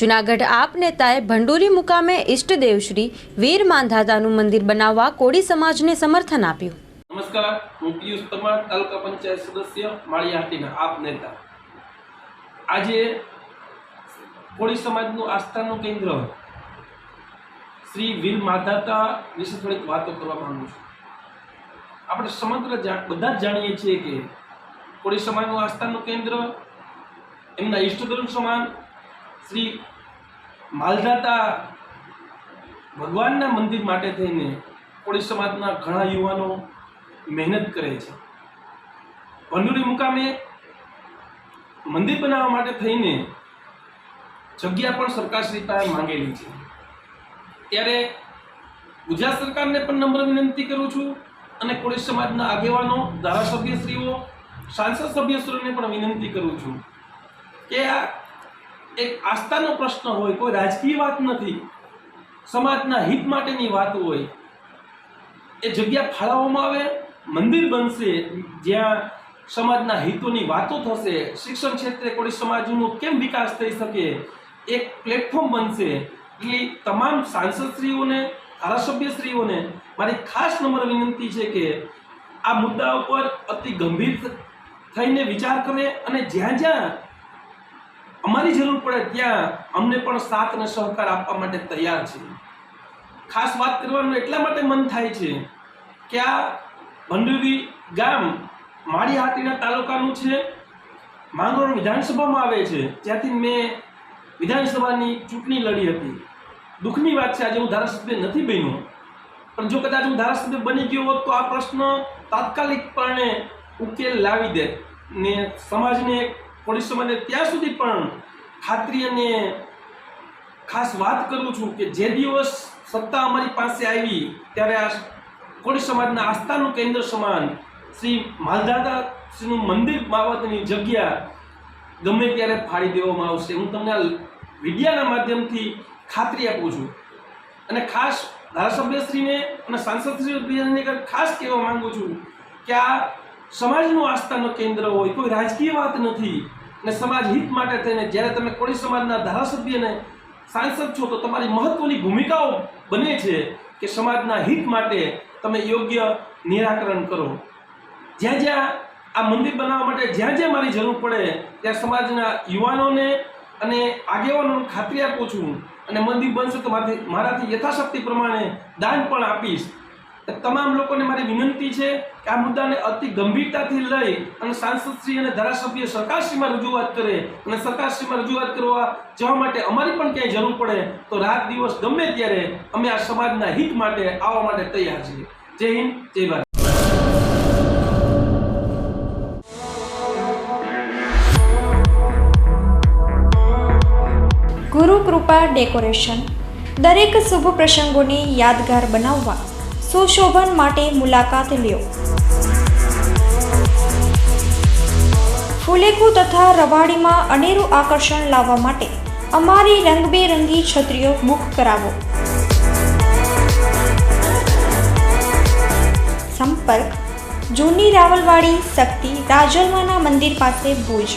જુનાગઢ આપ નેતાએ ભંડોરી મુકામે ઈષ્ટદેવ શ્રી વીર માંધાતાનું મંદિર બનાવવા કોળી સમાજને સમર્થન આપ્યું. નમસ્કાર, હું પિયુષ તમાર તાલુકા પંચાયત સદસ્ય માળિયાહાટીના આપ નેતા. આજે કોળી સમાજનું આસ્થાનું કેન્દ્ર શ્રી વીર માધાતા વિશે થોડીક વાતો કરવા માંગુ છું. આપણે સમગ્ર બધા જ જાણીએ છીએ કે કોળી સમાજનું આસ્થાનું કેન્દ્ર, એમના ઈષ્ટદેવ સમાન શ્રી માલધાતા ભગવાનના મંદિર માટે થઈને કોળી સમાજના ઘણા યુવાનો મહેનત કરે છે. ભંડુરી મુકામે મંદિર બનાવવા માટે થઈને જગ્યા પણ સરકારશ્રી પાસે માંગેલી છે. ત્યારે ગુજરાત સરકારને પણ નમ્ર વિનંતી કરું છું અને કોળી સમાજના આગેવાનો, ધારાસભ્યશ્રીઓ, સાંસદ સભ્યશ્રીઓને પણ વિનંતી કરું છું કે આ એક આસ્થાનો પ્રશ્ન હોય, કોઈ રાજકીય વાત નથી, સમાજના હિત માટેની વાત હોય, એ જગ્યા ફાળવવામાં આવે, મંદિર બનશે, જ્યાં સમાજના હિતોની વાતો થશે, શિક્ષણ ક્ષેત્રે કોઈ સમાજનો કેમ વિકાસ થઈ શકે, એક પ્લેટફોર્મ બનશે. એટલે તમામ સાંસદશ્રીઓને, ધારાસભ્યશ્રીઓને મારી ખાસ નંબર વિનંતી છે કે આ મુદ્દા ઉપર અતિ ગંભીર થઈને વિચાર કરે અને જ્યાં જ્યાં અમારી જરૂર પડે ત્યાં અમને પણ સાથ અને સહકાર આપવા માટે તૈયાર છે. ખાસ વાત કરવાનું એટલા માટે મન થાય છે કે આ ભંડુરી ગામ માળી હાટીના તાલુકાનું છે. માંગરોળ વિધાનસભામાં આવે છે. જ્યાંથી મેં વિધાનસભાની ચૂંટણી લડી હતી. દુઃખની વાત છે, આજે હું ધારાસભ્ય નથી બન્યો. પણ જો કદાચ હું ધારાસભ્ય બની ગયો હોત તો આ પ્રશ્ન તાત્કાલિકપણે ઉકેલ લાવી દે ને સમાજને પોલીસ સમાજને ત્યાં સુધી પણ ખાતરી અને ખાસ વાત કરું છું કે જે દિવસ સત્તા અમારી પાસે આવી, ત્યારે આ કોળી સમાજના આસ્થાનું કેન્દ્ર સમાન શ્રી માલદાદા શ્રીનું મંદિર બાબતની જગ્યા ગમે ત્યારે ફાળી દેવામાં આવશે. હું તમને આ મીડિયાના માધ્યમથી ખાતરી આપું છું. અને ખાસ ધારાસભ્યશ્રીને અને સાંસદશ્રીને ખાસ કહેવા માગું છું કે આ સમાજનું આસ્થાનું કેન્દ્ર હોય, કોઈ રાજકીય વાત નથી અને સમાજ હિત માટે થઈને જ્યારે તમે કોળી સમાજના ધારાસભ્યને સાંસદ છો તો તમારી મહત્વની ભૂમિકાઓ બને છે કે સમાજના હિત માટે તમે યોગ્ય નિરાકરણ કરો. જ્યાં જ્યાં આ મંદિર બનાવવા માટે જ્યાં જ્યાં મારી જરૂર પડે ત્યાં સમાજના યુવાનોને અને આગેવાનોને ખાતરી આપું છું અને મંદિર બનશે તો મારાથી યથાશક્તિ પ્રમાણે દાન પણ આપીશ. તમામ લોકોને મારી વિનંતી છે કે આ મુદ્દાને અતિ ગંભીરતાથી લઈ અને સાંસદશ્રી અને ધારાસભ્ય સરકારશ્રીમાં રજૂઆત કરે અને સરકારશ્રીમાં રજૂઆત કરવા જવા માટે અમારી પણ ક્યાંય જરૂર પડે તો રાત દિવસ ગમે ત્યારે અમે આ સમાજના હિત માટે આવવા માટે તૈયાર છીએ. જય હિન્દ, જય ભારત. ગુરુ કૃપા ડેકોરેશન. દરેક શુભ પ્રસંગોને યાદગાર બનાવવા સુશોભન માટે મુલાકાત લ્યો. ફુલેકુ તથા રવાડીમાં અનેરું આકર્ષણ લાવવા માટે અમારી રંગબેરંગી છત્રીઓ બુક કરાવો. સંપર્ક, જૂની રાવલવાડી શક્તિ, રાજલમાના મંદિર પાસે ભુજ.